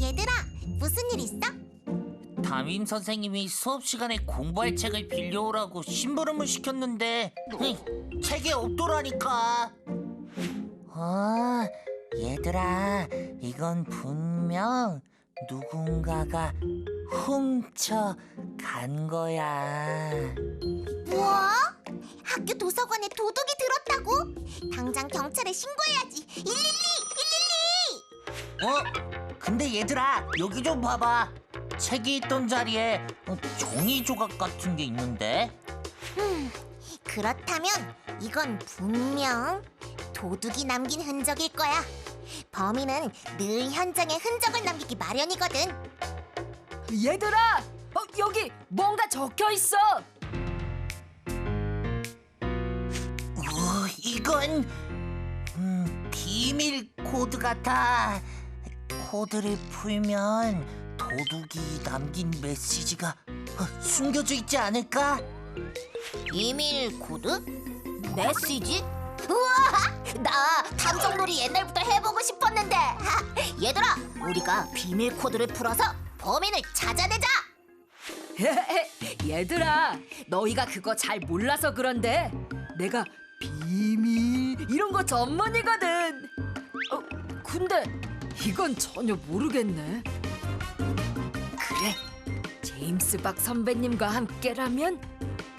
얘들아, 무슨 일 있어? 담임 선생님이 수업 시간에 공부할 책을 빌려오라고 심부름을 시켰는데 흥, 책이 없더라니까. 어, 얘들아, 이건 분명 누군가가 훔쳐 간 거야. 뭐? 학교 도서관에 도둑이 들었다고? 당장 경찰에 신고해야지. 112! 112! 어? 근데 얘들아, 여기 좀 봐봐. 책이 있던 자리에 어, 종이 조각 같은 게 있는데. 그렇다면 이건 분명 도둑이 남긴 흔적일 거야. 범인은 늘 현장에 흔적을 남기기 마련이거든. 얘들아, 어, 여기 뭔가 적혀 있어. 어, 이건 음, 비밀 코드 같아. 코드를 풀면 도둑이 남긴 메시지가 어, 숨겨져 있지 않을까? 비밀 코드? 메시지? 우와! 나 탐정놀이 옛날부터 해보고 싶었는데. 하, 얘들아, 우리가 비밀 코드를 풀어서 범인을 찾아내자. 얘들아, 너희가 그거 잘 몰라서 그런데 내가 비밀 이런 거 전문이거든. 어, 근데 이건 전혀 모르겠네. 그래, 제임스 박 선배님과 함께라면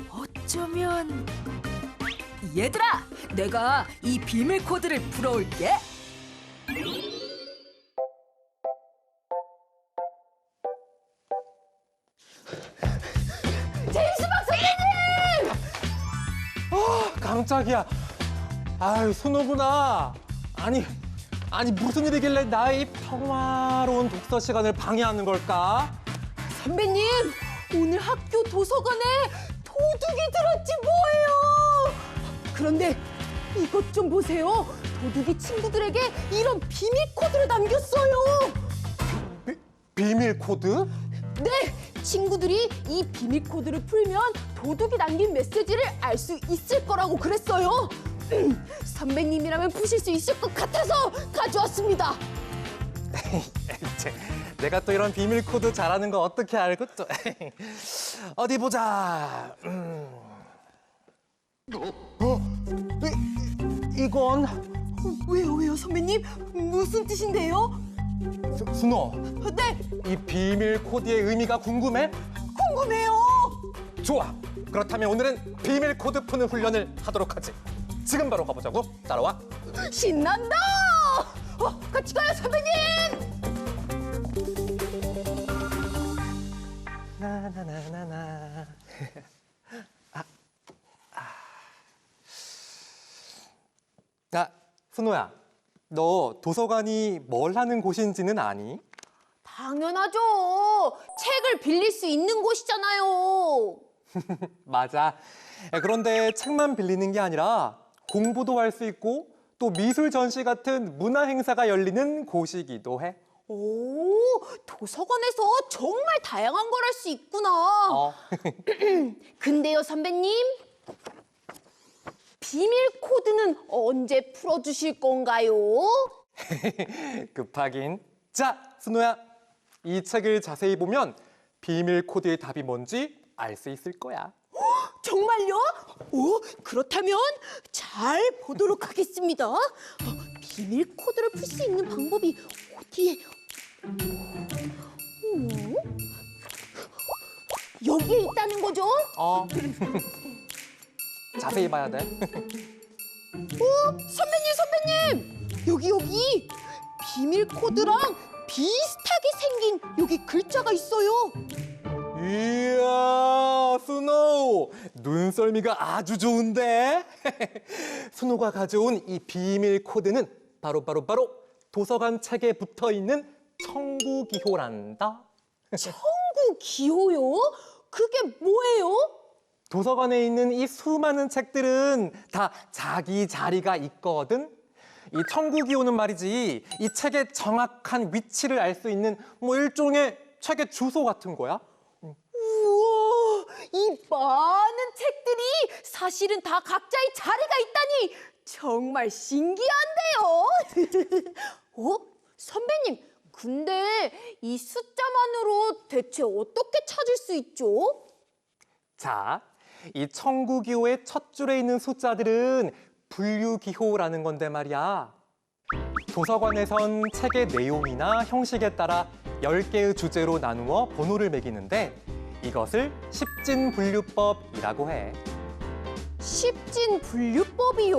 어쩌면 얘들아, 내가 이 비밀 코드를 풀어올게. 깜짝이야. 아유, 순호구나. 아니, 아니 무슨 일이길래 나의 평화로운 독서 시간을 방해하는 걸까? 선배님, 오늘 학교 도서관에 도둑이 들었지 뭐예요. 그런데 이것 좀 보세요. 도둑이 친구들에게 이런 비밀 코드를 남겼어요. 비, 비밀 코드? 네, 친구들이 이 비밀 코드를 풀면 도둑이 남긴 메시지를 알 수 있을 거라고 그랬어요. 음, 선배님이라면 푸실 수 있을 것 같아서 가져왔습니다. 쟤, 내가 또 이런 비밀 코드 잘하는 거 어떻게 알고 또 어디 보자. 음. 어? 이, 이건 왜요, 왜요, 선배님? 무슨 뜻인데요? 수, 순호. 네, 이 비밀 코드의 의미가 궁금해? 궁금해요. 좋아. 그렇다면 오늘은 비밀 코드 푸는 훈련을 하도록 하지. 지금 바로 가보자고. 따라와. 신난다! 어, 같이 가요, 선배님! 나나나나나. 아, 아. 아, 순호야. 너 도서관이 뭘 하는 곳인지는 아니? 당연하죠. 책을 빌릴 수 있는 곳이잖아요. 맞아. 에, 그런데 책만 빌리는 게 아니라 공부도 할 수 있고 또 미술 전시 같은 문화 행사가 열리는 곳이기도 해. 오, 도서관에서 정말 다양한 걸 할 수 있구나. 어. 근데요, 선배님. 비밀 코드는 언제 풀어주실 건가요? 급하긴. 자, 순호야. 이 책을 자세히 보면 비밀 코드의 답이 뭔지 알 수 있을 거야. 정말요? 오, 그렇다면 잘 보도록 하겠습니다. 어, 비밀 코드를 풀 수 있는 방법이 어디에? 어? 여기에 있다는 거죠? 어. 자세히 봐야 돼. 어, 선배님, 선배님! 여기, 여기! 비밀 코드랑 비슷하게 생긴 여기 글자가 있어요. 이야, 순호! 눈썰미가 아주 좋은데? 순호가 가져온 이 비밀 코드는 바로 바로 바로 도서관 책에 붙어 있는 청구기호란다. 청구 기호요? 그게 뭐예요? 도서관에 있는 이 수많은 책들은 다 자기 자리가 있거든. 이 청구기호는 말이지, 이 책의 정확한 위치를 알 수 있는 뭐 일종의 책의 주소 같은 거야. 이 많은 책들이 사실은 다 각자의 자리가 있다니 정말 신기한데요. 어? 선배님, 근데 이 숫자만으로 대체 어떻게 찾을 수 있죠? 자, 이 청구기호의 첫 줄에 있는 숫자들은 분류기호라는 건데 말이야. 도서관에선 책의 내용이나 형식에 따라 10개의 주제로 나누어 번호를 매기는데 이것을 십진분류법이라고 해. 십진 분류법이요?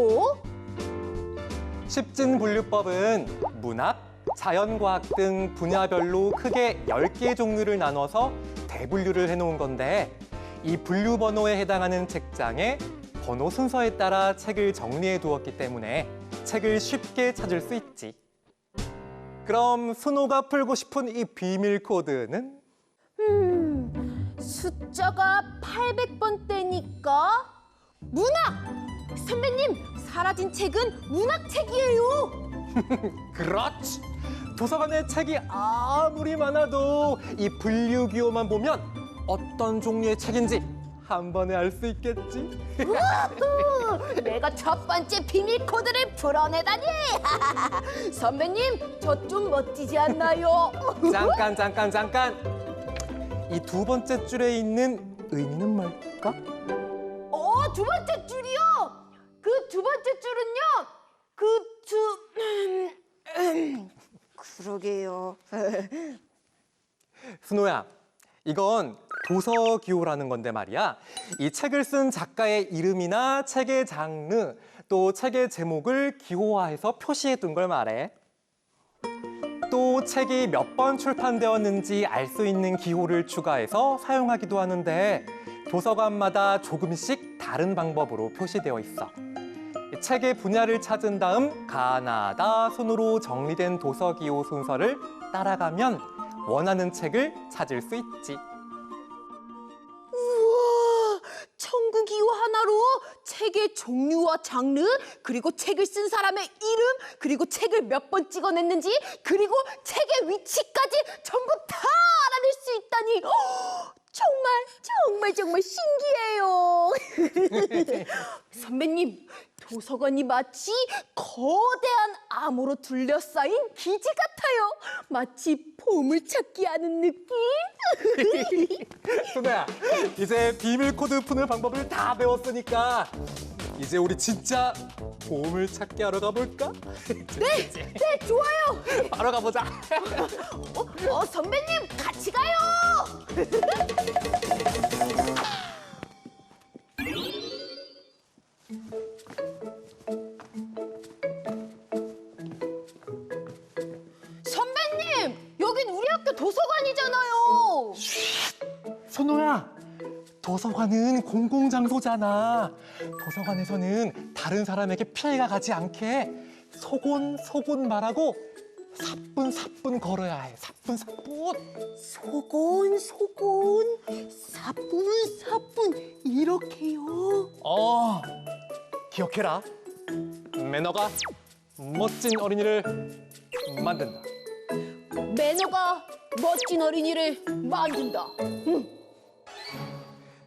십진분류법은 문학, 자연과학 등 분야별로 크게 10개의 종류를 나눠서 대분류를 해놓은 건데 이 분류 번호에 해당하는 책장에 번호 순서에 따라 책을 정리해 두었기 때문에 책을 쉽게 찾을 수 있지. 그럼 순호가 풀고 싶은 이 비밀 코드는 음, 숫자가 800번대니까 문학! 선배님, 사라진 책은 문학책이에요. 그렇지. 도서관에 책이 아무리 많아도 이 분류기호만 보면 어떤 종류의 책인지 한 번에 알 수 있겠지. 우후, 내가 첫 번째 비밀 코드를 풀어내다니. 선배님, 저 좀 멋지지 않나요? 잠깐 잠깐 잠깐. 이 두 번째 줄에 있는 의미는 뭘까? 어, 두 번째 줄이요. 그 두 번째 줄은요. 그 두... 음, 음, 그러게요. 순호야, 이건 도서기호라는 건데 말이야. 이 책을 쓴 작가의 이름이나 책의 장르, 또 책의 제목을 기호화해서 표시해 둔 걸 말해. 또 책이 몇 번 출판되었는지 알 수 있는 기호를 추가해서 사용하기도 하는데 도서관마다 조금씩 다른 방법으로 표시되어 있어. 이 책의 분야를 찾은 다음 가나다 손으로 정리된 도서 기호 순서를 따라가면 원하는 책을 찾을 수 있지. 종류와 장르, 그리고 책을 쓴 사람의 이름, 그리고 책을 몇 번 찍어냈는지, 그리고 책의 위치까지 전부 다 알아낼 수 있다니. 어, 정말 정말 정말 신기해요. 선배님, 도서관이 마치 거대한 암호로 둘러싸인 기지 같아요. 마치 보물찾기 하는 느낌. 순호야, 이제 비밀 코드 푸는 방법을 다 배웠으니까 이제 우리 진짜 보물 찾기 하러 가볼까? 네, 네, 좋아요. 바로 가보자. 어, 어, 선배님 같이 가요. 선배님, 여긴 우리 학교 도서관이잖아요. 순호야, 도서관은 공공장소잖아. 도서관에서는 다른 사람에게 피해가 가지 않게 소곤 소곤 말하고 사뿐 사뿐 걸어야 해. 사뿐 사뿐. 소곤 소곤 사뿐 사뿐 이렇게요. 어, 기억해라. 매너가 멋진 어린이를 만든다. 매너가 멋진 어린이를 만든다.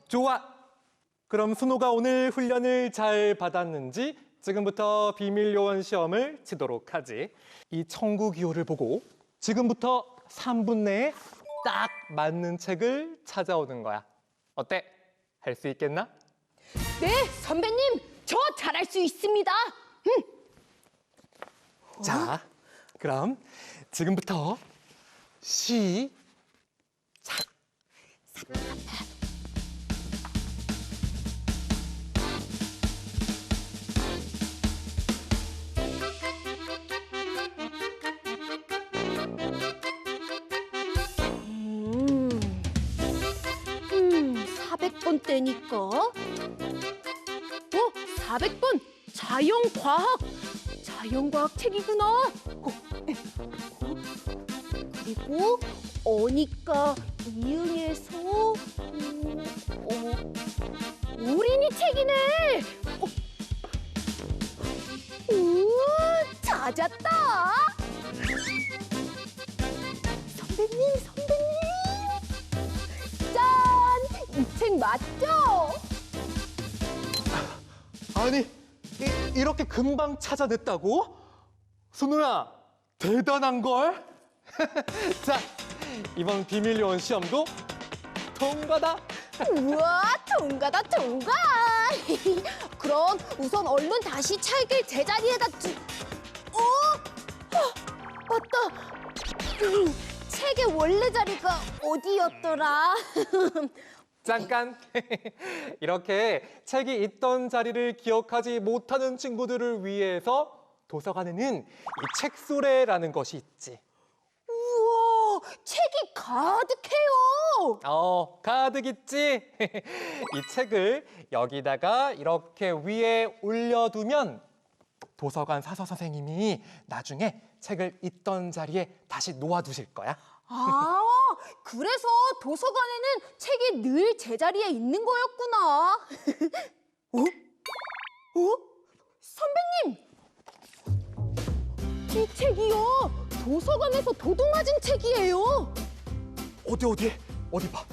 좋아. 그럼 순호가 오늘 훈련을 잘 받았는지 지금부터 비밀 요원 시험을 치도록 하지. 이 청구 기호를 보고 지금부터 3분 내에 딱 맞는 책을 찾아오는 거야. 어때? 할 수 있겠나? 네, 선배님, 저 잘할 수 있습니다. 자, 그럼 지금부터 시작. 번 때니까. 어, 400번 자연과학. 자연과학 책이구나. 어, 어, 그리고 어니까 이응에서 음, 어, 어린이 책이네. 어. 우, 찾았다. 선배님, 맞죠? 아니, 이, 이렇게 금방 찾아냈다고? 순우야, 대단한 걸. 자, 이번 비밀 요원 시험도 통과다. 우와 통과다 통과 그럼 우선 얼른 다시 책을 제자리에다 두 어? 어, 맞다 음, 책의 원래 자리가 어디였더라 잠깐. 이렇게 책이 있던 자리를 기억하지 못하는 친구들을 위해서 도서관에는 이 책소래라는 것이 있지. 우와 책이 가득해요 어, 가득 있지? 이 책을 여기다가 이렇게 위에 올려두면 도서관 사서 선생님이 나중에 책을 있던 자리에 다시 놓아두실 거야. 아 그래서 도서관에는 책이 늘 제자리에 있는 거였구나 어? 어? 선배님 이 책이요 도서관에서 도둑 맞은 책이에요 어디 어디 어디 봐.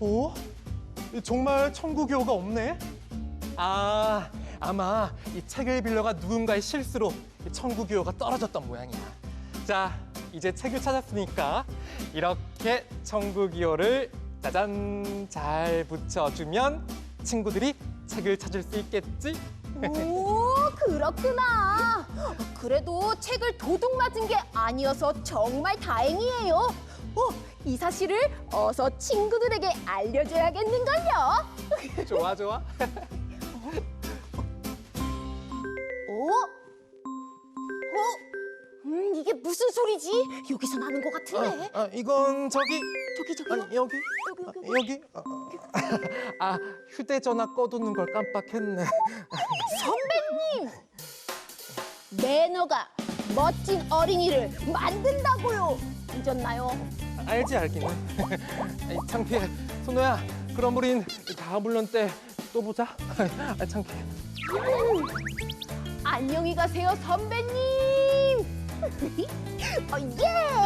어? 정말 천국교가 없네. 아 아마 이 책을 빌려가 누군가의 실수로 이 천국교가 떨어졌던 모양이야. 자 이제 책을 찾았으니까 이렇게 천국교를 짜잔 잘 붙여주면 친구들이 책을 찾을 수 있겠지. 오, 그렇구나. 그래도 책을 도둑 맞은 게 아니어서 정말 다행이에요. 어, 이 사실을 어서 친구들에게 알려줘야겠는걸요. 좋아 좋아. 소리지? 여기서 나는 것 같은데. 아, 이건 저기 저기 저기요. 아니 여기 여기, 여기, 아, 여기 아, 아 휴대전화 꺼두는 걸 깜빡했네. 선배님! 매너가 멋진 어린이를 만든다고요. 잊었나요? 알지 알기는. 아이, 창피해. 손호야, 그럼 우린 다음 훈련 때 또 보자. 아, 창피해. 안녕히 가세요, 선배님. 어, 예!